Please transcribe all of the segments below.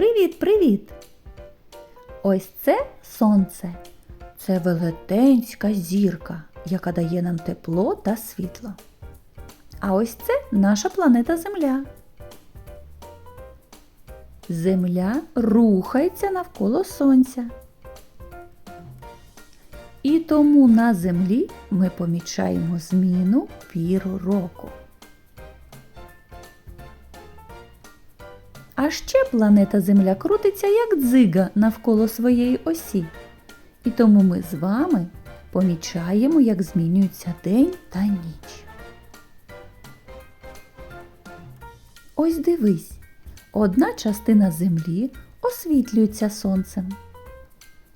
Привіт-привіт! Ось це сонце. Це велетенська зірка, яка дає нам тепло та світло. А ось це наша планета Земля. Земля рухається навколо сонця. І тому на землі ми помічаємо зміну піру року. А ще планета Земля крутиться як дзига навколо своєї осі. І тому ми з вами помічаємо, як змінюється день та ніч. Ось дивись, одна частина Землі освітлюється сонцем,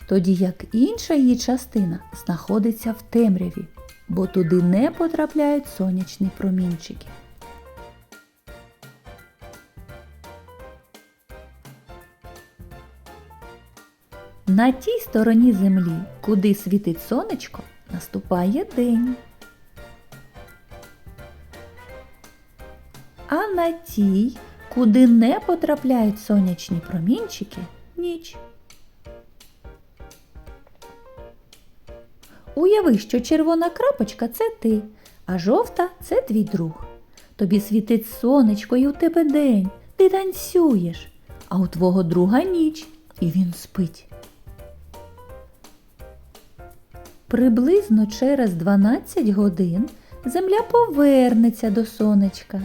тоді як інша її частина знаходиться в темряві, бо туди не потрапляють сонячні промінчики. На тій стороні землі, куди світить сонечко, наступає день. А на тій, куди не потрапляють сонячні промінчики, ніч. Уяви, що червона крапочка це ти, а жовта це твій друг. Тобі світить сонечко і у тебе день, ти танцюєш, а у твого друга ніч, і він спить. Приблизно через 12 годин земля повернеться до сонечка.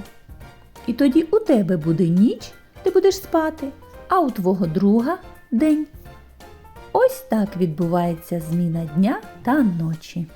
І тоді у тебе буде ніч, ти будеш спати, а у твого друга день. Ось так відбувається зміна дня та ночі.